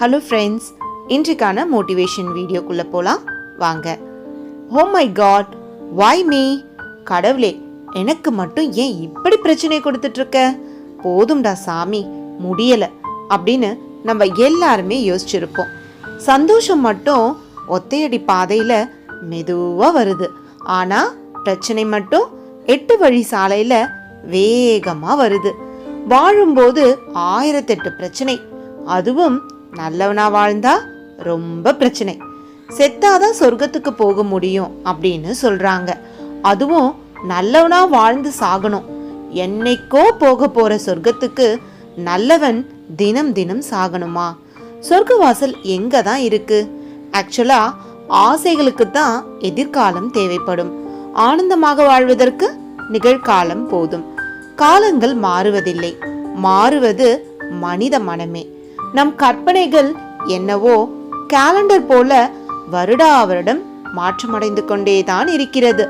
Hello friends இன்றைக்கான motivation வீடியோக்குள்ளே போகலாம் வாங்க. ஹோ மை காட் வாய் மீ கடவுளே எனக்கு மட்டும் ஏன் இப்படி பிரச்சனை கொடுத்துட்ருக்க? போதும்டா சாமி முடியலை அப்படின்னு நம்ம எல்லாருமே யோசிச்சிருப்போம். சந்தோஷம் மட்டும் ஒத்தையடி பாதையில் மெதுவாக வருது. ஆனால் பிரச்சனை மட்டும் எட்டு வழி சாலையில் வேகமாக வருது. வாழும்போது ஆயிரத்தெட்டு பிரச்சனை. அதுவும் நல்லவனா வாழ்ந்தா ரொம்ப பிரச்சனை. செத்தாதான் சொர்க்கத்துக்கு போக முடியும் அப்படின்னு சொல்றாங்க. அதுவும் நல்லவனா வாழ்ந்து சாகணும். என்னைக்கோ போக போற சொர்க்கத்துக்கு நல்லவன் தினம் தினம் சாகணுமா? சொர்க்கவாசல் எங்க தான் இருக்கு? ஆக்சுவலா ஆசைகளுக்கு தான் எதிர்காலம் தேவைப்படும். ஆனந்தமாக வாழ்வதற்கு நிகழ்காலம் போதும். காலங்கள் மாறுவதில்லை. மாறுவது மனித மனமே. நம் கற்பனைகள் என்னவோ கேலண்டர் போல வருடா வருடம் மாற்றமடைந்து கொண்டேதான் இருக்கிறது.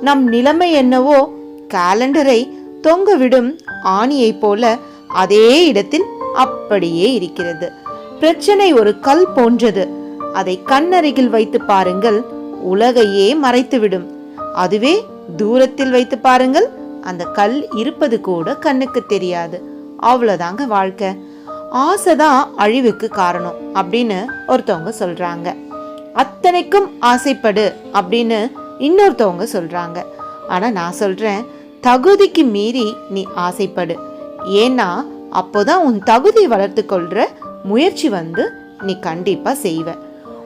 நம் நிலைமை என்னவோ கேலண்டரை தொங்கவிடும் ஆணியைப் போல அதே இடத்தில் அப்படியே இருக்கிறது. பிரச்சனை ஒரு கல் போன்றது. அதை கண்ணருகில் வைத்து பாருங்கள் உலகையே மறைத்துவிடும். அதுவே தூரத்தில் வைத்து பாருங்கள் அந்த கல் இருப்பது கூட கண்ணுக்கு தெரியாது. அவ்வளோதாங்க வாழ்க்கை. ஆசை தான் அழிவுக்கு காரணம் அப்படின்னு ஒருத்தவங்க சொல்றாங்க. அத்தனைக்கும் ஆசைப்படு அப்படின்னு இன்னொருத்தவங்க சொல்றாங்க. ஆனா நான் சொல்றேன் தகுதிக்கு மீறி நீ ஆசைப்படு. ஏன்னா அப்போதான் உன் தகுதி வளர்த்து கொள்ற முயற்சி வந்து நீ கண்டிப்பா செய்வ.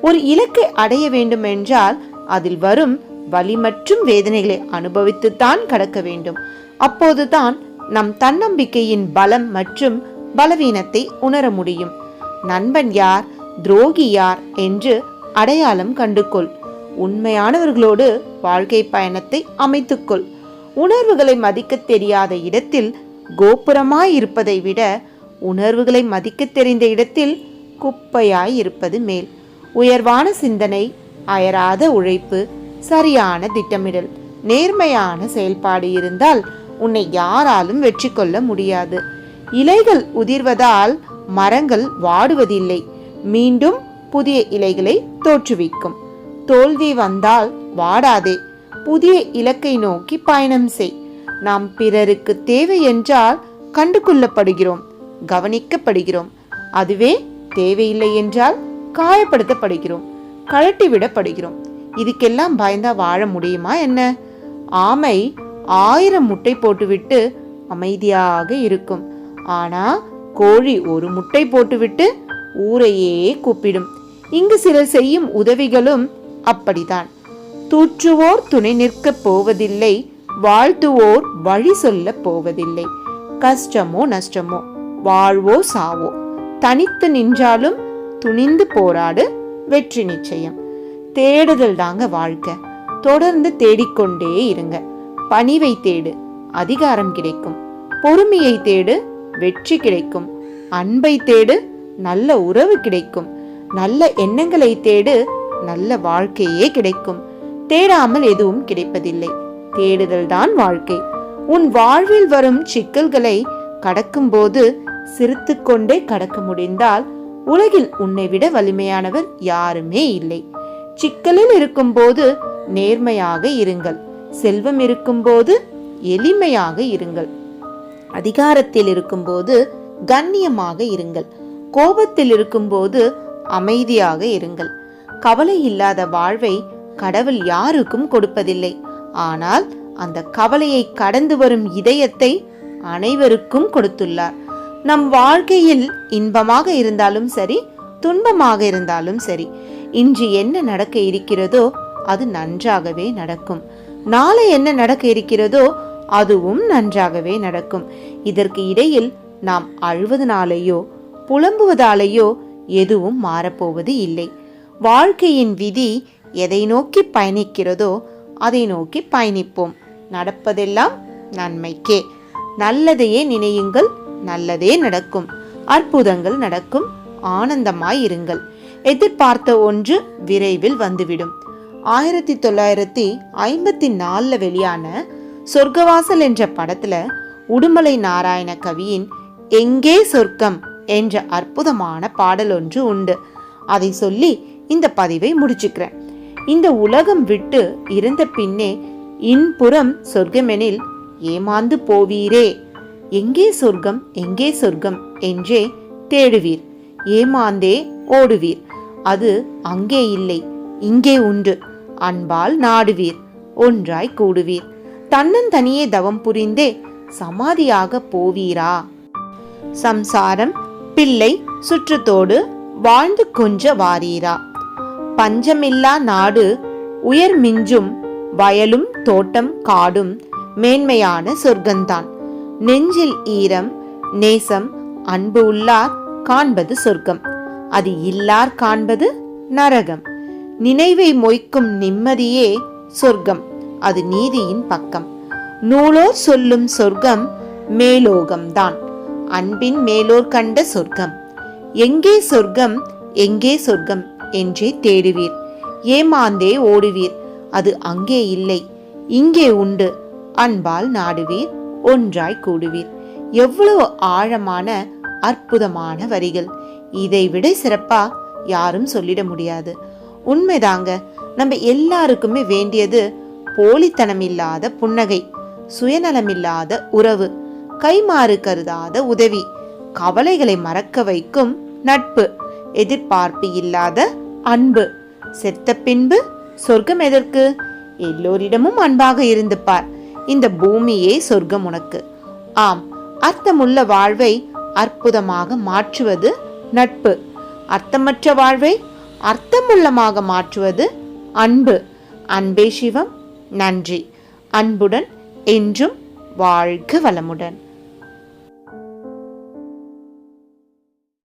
ஒரு இலக்கை அடைய வேண்டும் என்றால் அதில் வரும் வலி மற்றும் வேதனைகளை அனுபவித்துத்தான் கடக்க வேண்டும். அப்போதுதான் நம் தன்னம்பிக்கையின் பலம் மற்றும் பலவீனத்தை உணர முடியும். நண்பன் யார்? துரோகி யார்? என்று அடையாளம் கண்டுகொள். உண்மையானவர்களோடு வாழ்க்கை பயணத்தை அமைத்துக்கொள். உணர்வுகளை மதிக்க தெரியாத இடத்தில் கோபுரமாய் இருப்பதை விட உணர்வுகளை மதிக்க தெரிந்த இடத்தில் குப்பையாய் இருப்பது மேல். உயர்வான சிந்தனை அயராத உழைப்பு சரியான திட்டமிடல் நேர்மையான செயல்பாடு இருந்தால் உன்னை யாராலும் வெற்றி கொள்ள முடியாது. இலைகள் உதிர்வதால் மரங்கள் வாடுவதில்லை. மீண்டும் புதிய இலைகளை தோற்றுவிக்கும். தோல்வி வந்தால் வாடாதே. புதிய இலக்கை நோக்கி பயணம் செய். நாம் பிறருக்கு தேவை என்றால் கண்டு கொள்ளப்படுகிறோம் கவனிக்கப்படுகிறோம். அதுவே தேவையில்லை என்றால் காயப்படுத்தப்படுகிறோம் கழட்டி விடப்படுகிறோம் இதுக்கெல்லாம் பயந்தா வாழ முடியுமா என்ன? ஆமை ஆயிரம் முட்டை போட்டுவிட்டு அமைதியாக இருக்கும். ஆனா கோழி ஒரு முட்டை போட்டுவிட்டு ஊரையே கூப்பிடும். இங்கு சிலர் செய்யும் உதவிகளும் அப்படிதான் தூற்றுவோர் துணை நிற்கப் போவதில்லை வாழ்த்துவோர் வழி சொல்ல போவதில்லை. கஷ்டமோ நஷ்டமோ வாழ்வோ சாவோ. தனித்து நின்றாலும் துணிந்து போராடு வெற்றி நிச்சயம். தேடுதல் தாங்க வாழ்க்கை. தொடர்ந்து தேடிக்கொண்டே இருங்க. பணிவை தேடு அதிகாரம் கிடைக்கும். பொறுமையை தேடு வெற்றி கிடைக்கும். அன்பை தேடு நல்ல உறவு கிடைக்கும். நல்ல எண்ணங்களை தேடு நல்ல வாழ்க்கையே கிடைக்கும். தேடாமல் எதுவும் கிடைப்பதில்லை. தேடுதல் தான் வாழ்க்கை. உன் வாழ்வில் வரும் சிக்கல்களை கடக்கும்போது சிரித்துக்கொண்டே கடக்க முடிந்தால் உலகில் உன்னை விட வலிமையானவர் யாருமே இல்லை. சிக்கலில் இருக்கும்போது நேர்மையாக இருங்கள். செல்வம் இருக்கும்போது எளிமையாக இருங்கள். அதிகாரத்தில் இருக்கும்போது கண்ணியமாக இருங்கள். கோபத்தில் இருக்கும்போது அமைதியாக இருங்கள். கவலை இல்லாத வாழ்வை கடவுள் யாருக்கும் கொடுப்பதில்லை. ஆனால் அந்த கவலையை கடந்து வரும் இதயத்தை அனைவருக்கும் கொடுத்துள்ளார். நம் வாழ்க்கையில் இன்பமாக இருந்தாலும் சரி துன்பமாக இருந்தாலும் சரி இன்று என்ன நடக்க இருக்கிறதோ அது நன்றாகவே நடக்கும். நாளை என்ன நடக்க இருக்கிறதோ அதுவும் நன்றாகவே நடக்கும். இதற்கு இடையில் நாம் அழுவதனாலேயோ புலம்புவதாலேயோ எதுவும் மாறப்போவது இல்லை. வாழ்க்கையின் விதி எதை நோக்கி பயணிக்கிறதோ அதை நோக்கி பயணிப்போம். நடப்பதெல்லாம் நன்மைக்கே. நல்லதையே நினையுங்கள் நல்லதே நடக்கும். அற்புதங்கள் நடக்கும். ஆனந்தமாய் இருங்கள். எதிர்பார்த்த ஒன்று விரைவில் வந்துவிடும். ஆயிரத்தி தொள்ளாயிரத்தி ஐம்பத்தி நாலில் வெளியான சொர்க்கவாசல் என்ற படத்துல உடுமலை நாராயண கவியின் எங்கே சொர்க்கம் என்ற அற்புதமான பாடல் ஒன்று உண்டு. அதை சொல்லி இந்த பதிவை முடிச்சுக்கிறேன். இந்த உலகம் விட்டு இருந்த பின்னே இன்புறம் சொர்க்கமெனில் ஏமாந்து போவீரே. எங்கே சொர்க்கம்? எங்கே சொர்க்கம்? என்றே தேடுவீர். ஏமாந்தே ஓடுவீர். அது அங்கே இல்லை இங்கே உண்டு. அன்பால் நாடுவீர். ஒன்றாய் கூடுவீர். தன்னந்தனியே தவம் புரிந்தே சமாதியாக போவீரா? சம்சாரம் பிள்ளை சுற்றத்தோடு வாழ்ந்து கொஞ்ச வாரீரா? பஞ்சமில்லா நாடு உயர் மிஞ்சும் வயலும் தோட்டம் காடும் மேன்மையான சொர்க்கந்தான். நெஞ்சில் ஈரம் நேசம் அன்பு உள்ளார் காண்பது சொர்க்கம். அது இல்லார் காண்பது நரகம். நினைவை மொய்க்கும் நிம்மதியே சொர்க்கம். அது நீதியின் பக்கம். நூலோர் சொல்லும் சொர்க்கம் மேலோகம்தான். அன்பின் மேலோர் கண்ட சொர்க்கம். எங்கே சொர்க்கம் எங்கே சொர்க்கம் என்றே தேடுவீர். ஏமாந்தே ஓடுவீர். அது அங்கே இல்லை. இங்கே உண்டு. அன்பால் நாடுவீர். ஒன்றாய் கூடுவீர். எவ்வளவு ஆழமான அற்புதமான வரிகள். இதை விட சிறப்பா யாரும் சொல்லிட முடியாது. உண்மைதாங்க. நம்ம எல்லாருக்குமே வேண்டியது போலித்தனமில்லாத புன்னகை சுயநலமில்லாத உறவு கைமாறு கருதாத உதவி கவலைகளை மறக்க வைக்கும் நட்பு எதிர்பார்ப்பு இல்லாத அன்பு செத்த பின்பு சொர்க்கம் எதற்கு? எல்லோரிடமும் அன்பாக இருந்து பார். இந்த பூமியே சொர்க்கம் உனக்கு. ஆம் அர்த்தமுள்ள வாழ்வை அற்புதமாக மாற்றுவது நட்பு. அர்த்தமற்ற வாழ்வை அர்த்தமுள்ளமாக மாற்றுவது அன்பு. அன்பே சிவம் நன்றி. அன்புடன் என்றும் வாழ்க வளமுடன்.